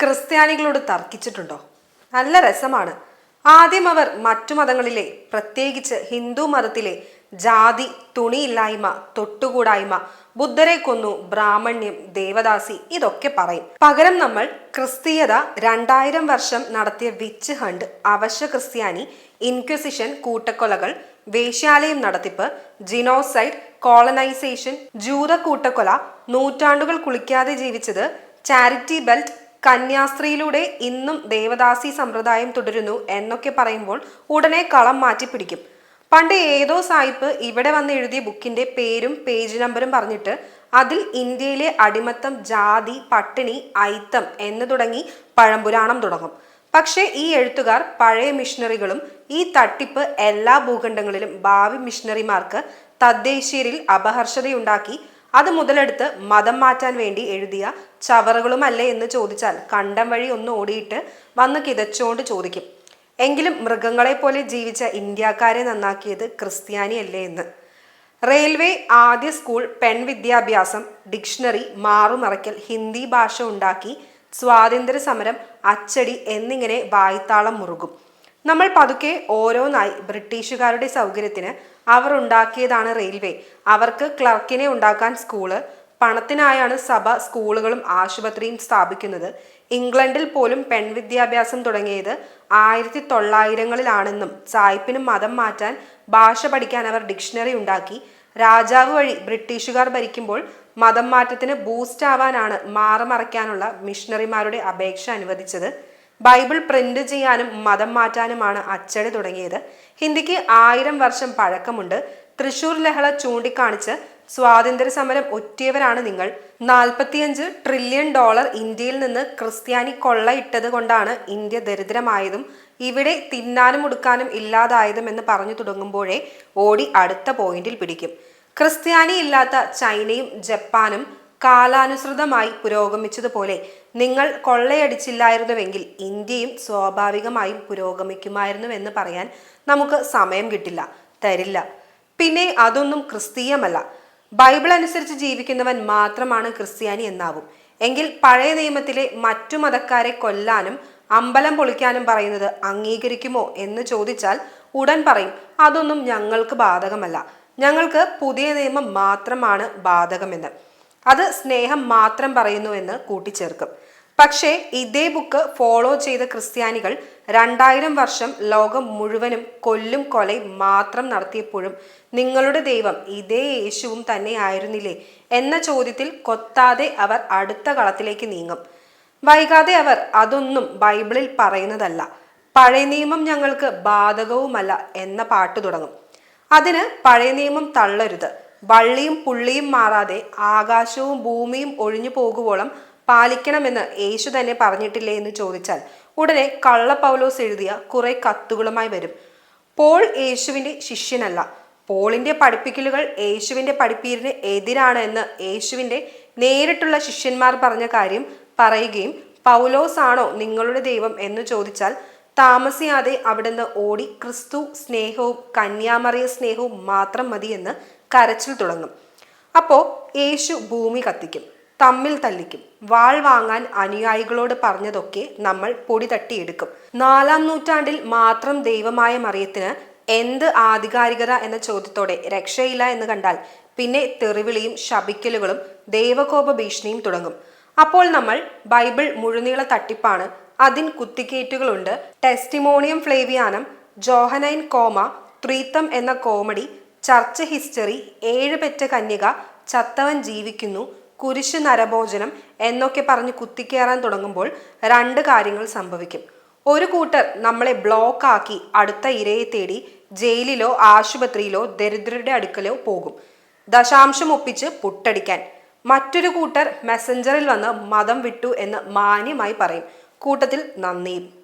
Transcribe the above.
ക്രിസ്ത്യാനികളോട് തർക്കിച്ചിട്ടുണ്ടോ? നല്ല രസമാണ്. ആദ്യം അവർ മറ്റു മതങ്ങളിലെ പ്രത്യേകിച്ച് ഹിന്ദു മതത്തിലെ ജാതി തുണിയില്ലായ്മ തൊട്ടുകൂടായ്മ ബുദ്ധരെ കൊന്നു ബ്രാഹ്മണ്യം ദേവദാസി ഇതൊക്കെ പറയും. പകരം നമ്മൾ ക്രിസ്തീയത രണ്ടായിരം വർഷം നടത്തിയ വിച്ച് ഹണ്ട് അവശ്യ ക്രിസ്ത്യാനി ഇൻക്വിസിഷൻ കൂട്ടക്കൊലകൾ വേശ്യാലയം നടത്തിപ്പ് ജിനോസൈഡ് കോളനൈസേഷൻ ജൂത കൂട്ടക്കൊല നൂറ്റാണ്ടുകൾ കുളിക്കാതെ ജീവിച്ചത് ചാരിറ്റി ബെൽറ്റ് കന്യാസ്ത്രീയിലൂടെ ഇന്നും ദേവദാസി സമ്പ്രദായം തുടരുന്നു എന്നൊക്കെ പറയുമ്പോൾ ഉടനെ കളം മാറ്റി പിടിക്കും പണ്ട് ഏതോ സായിപ്പ് ഇവിടെ വന്ന് എഴുതിയ ബുക്കിന്റെ പേരും പേജ് നമ്പറും പറഞ്ഞിട്ട് അതിൽ ഇന്ത്യയിലെ അടിമത്തം ജാതി പട്ടിണി ഐത്തം എന്ന് തുടങ്ങി പഴംപുരാണം തുടങ്ങും. പക്ഷേ ഈ എഴുത്തുകാർ പഴയ മിഷണറികളും ഈ തട്ടിപ്പ് എല്ലാ ഭൂഖണ്ഡങ്ങളിലും ഭാവി മിഷണറിമാർക്ക് തദ്ദേശീയരിൽ അപഹർഷതയുണ്ടാക്കി അത് മുതലെടുത്ത് മതം മാറ്റാൻ വേണ്ടി എഴുതിയ ചവറുകളുമല്ലേ എന്ന് ചോദിച്ചാൽ കണ്ടം വഴി ഒന്ന് ഓടിയിട്ട് വന്ന് കിതച്ചോണ്ട് ചോദിക്കും. എങ്കിലും മൃഗങ്ങളെ പോലെ ജീവിച്ച ഇന്ത്യക്കാരെ നന്നാക്കിയത് ക്രിസ്ത്യാനിയല്ലേ എന്ന്. റെയിൽവേ ആദ്യ സ്കൂൾ പെൺ വിദ്യാഭ്യാസം ഡിക്ഷണറി മാറുമറയ്ക്കൽ ഹിന്ദി ഭാഷ ഉണ്ടാക്കി സ്വാതന്ത്ര്യ സമരം അച്ചടി എന്നിങ്ങനെ വായ്ത്താളം മുറുകും. നമ്മൾ പതുക്കെ ഓരോന്നായി ബ്രിട്ടീഷുകാരുടെ സൗകര്യത്തിന് അവർ ഉണ്ടാക്കിയതാണ് റെയിൽവേ. അവർക്ക് ക്ലർക്കിനെ ഉണ്ടാക്കാൻ സ്കൂൾ പണത്തിനായാണ് സഭ സ്കൂളുകളും ആശുപത്രിയും സ്ഥാപിക്കുന്നത്. ഇംഗ്ലണ്ടിൽ പോലും പെൺവിദ്യാഭ്യാസം തുടങ്ങിയത് ആയിരത്തി തൊള്ളായിരങ്ങളിലാണെന്നും സായിപ്പിനും മതം മാറ്റാൻ ഭാഷ പഠിക്കാൻ അവർ ഡിക്ഷണറി ഉണ്ടാക്കി. രാജാവ് വഴി ബ്രിട്ടീഷുകാർ ഭരിക്കുമ്പോൾ മതം മാറ്റത്തിന് ബൂസ്റ്റ് ആവാനാണ് മാറമറയ്ക്കാനുള്ള മിഷണറിമാരുടെ അപേക്ഷ അനുവദിച്ചത്. ബൈബിൾ പ്രിന്റ് ചെയ്യാനും മതം മാറ്റാനുമാണ് അച്ചടി തുടങ്ങിയത്. ഹിന്ദിക്ക് ആയിരം വർഷം പഴക്കമുണ്ട്. തൃശൂർ ലഹള ചൂണ്ടിക്കാണിച്ച് സ്വാതന്ത്ര്യ സമരം ഒറ്റിയവരാണ് നിങ്ങൾ. നാൽപ്പത്തിയഞ്ച് ട്രില്യൺ ഡോളർ ഇന്ത്യയിൽ നിന്ന് ക്രിസ്ത്യാനി കൊള്ളയിട്ടത് കൊണ്ടാണ് ഇന്ത്യ ദരിദ്രമായതും ഇവിടെ തിന്നാനും ഉടുക്കാനും ഇല്ലാതായതും എന്ന് പറഞ്ഞു തുടങ്ങുമ്പോഴേ ഓടി അടുത്ത പോയിന്റിൽ പിടിക്കും. ക്രിസ്ത്യാനി ഇല്ലാത്ത ചൈനയും ജപ്പാനും കാലാനുസൃതമായി പുരോഗമിച്ചതുപോലെ നിങ്ങൾ കൊള്ളയടിച്ചില്ലായിരുന്നുവെങ്കിൽ ഇന്ത്യയും സ്വാഭാവികമായും പുരോഗമിക്കുമായിരുന്നുവെന്ന് പറയാൻ നമുക്ക് സമയം കിട്ടില്ല തരില്ല. പിന്നെ അതൊന്നും ക്രിസ്തീയമല്ല. ബൈബിൾ അനുസരിച്ച് ജീവിക്കുന്നവൻ മാത്രമാണ് ക്രിസ്ത്യാനി എന്നാവും. എങ്കിൽ പഴയ നിയമത്തിലെ മറ്റു മതക്കാരെ കൊല്ലാനും അമ്പലം പൊളിക്കാനും പറയുന്നത് അംഗീകരിക്കുമോ എന്ന് ചോദിച്ചാൽ ഉടൻ പറയും അതൊന്നും ഞങ്ങൾക്ക് ബാധകമല്ല. ഞങ്ങൾക്ക് പുതിയ നിയമം മാത്രമാണ് ബാധകമെന്ന്. അത് സ്നേഹം മാത്രം പറയുന്നുവെന്ന് കൂട്ടിച്ചേർക്കും. പക്ഷേ ഇതേ ബുക്ക് ഫോളോ ചെയ്ത ക്രിസ്ത്യാനികൾ രണ്ടായിരം വർഷം ലോകം മുഴുവനും കൊല്ലും കൊലയും മാത്രം നടത്തിയപ്പോഴും നിങ്ങളുടെ ദൈവം ഇതേ യേശുവും തന്നെ ആയിരുന്നില്ലേ എന്ന ചോദ്യത്തിൽ കൊത്താതെ അവർ അടുത്ത കളത്തിലേക്ക് നീങ്ങും. വൈകാതെ അവർ അതൊന്നും ബൈബിളിൽ പറയുന്നതല്ല. പഴയ നിയമം ഞങ്ങൾക്ക് ബാധകവുമല്ല എന്ന പാട്ട് തുടങ്ങും. അതിന് പഴയ നിയമം തള്ളരുത്. വള്ളിയും പുള്ളിയും മാറാതെ ആകാശവും ഭൂമിയും ഒഴിഞ്ഞു പോകുവോളം പാലിക്കണമെന്ന് യേശു തന്നെ പറഞ്ഞിട്ടില്ലേ എന്ന് ചോദിച്ചാൽ ഉടനെ കള്ള പൗലോസ് എഴുതിയ കുറെ കത്തുകളുമായി വരും. പോൾ യേശുവിന്റെ ശിഷ്യനല്ല. പോളിന്റെ പഠിപ്പിക്കലുകൾ യേശുവിന്റെ പഠിപ്പീരിന് എതിരാണ് എന്ന് യേശുവിന്റെ നേരിട്ടുള്ള ശിഷ്യന്മാർ പറഞ്ഞ കാര്യം പറയുകയും പൗലോസ് ആണോ നിങ്ങളുടെ ദൈവം എന്ന് ചോദിച്ചാൽ താമസിയാതെ അവിടുന്ന് ഓടി ക്രിസ്തു സ്നേഹവും കന്യാമറിയ സ്നേഹവും മാത്രം മതിയെന്ന് കരച്ചിൽ തുടങ്ങും. അപ്പോൾ യേശു ഭൂമി കത്തിക്കും തമ്മിൽ തല്ലിക്കും വാൾ വാങ്ങാൻ അനുയായികളോട് പറഞ്ഞതൊക്കെ നമ്മൾ പൊടി തട്ടിയെടുക്കും. നാലാം നൂറ്റാണ്ടിൽ മാത്രം ദൈവമായ മറിയത്തിന് എന്ത് ആധികാരികത എന്ന ചോദ്യത്തോടെ രക്ഷയില്ല എന്ന് കണ്ടാൽ പിന്നെ തെറിവിളിയും ശപിക്കലുകളും ദൈവകോപ ഭീഷണിയും തുടങ്ങും. അപ്പോൾ നമ്മൾ ബൈബിൾ മുഴുനീള തട്ടിപ്പാണ് അതിൻ കുത്തിക്കേറ്റുകളുണ്ട്. ടെസ്റ്റിമോണിയം ഫ്ലേവിയാനം ജോഹനൈൻ കോമ ത്രീത്തം എന്ന കോമഡി ചർച്ച് ഹിസ്റ്ററി ഏഴ് പെറ്റ കന്യക ചത്തവൻ ജീവിക്കുന്നു കുരിശ് നരഭോജനം എന്നൊക്കെ പറഞ്ഞ് കുത്തിക്കേറാൻ തുടങ്ങുമ്പോൾ രണ്ട് കാര്യങ്ങൾ സംഭവിക്കും. ഒരു കൂട്ടർ നമ്മളെ ബ്ലോക്ക് ആക്കി അടുത്ത ഇരയെ തേടി ജയിലിലോ ആശുപത്രിയിലോ ദരിദ്രരുടെ അടുക്കലോ പോകും. ദശാംശം ഒപ്പിച്ച് പുട്ടടിക്കാൻ. മറ്റൊരു കൂട്ടർ മെസ്സഞ്ചറിൽ വന്ന് മതം വിട്ടു എന്ന് മാന്യമായി പറയും. കൂട്ടത്തിൽ നന്ദിയും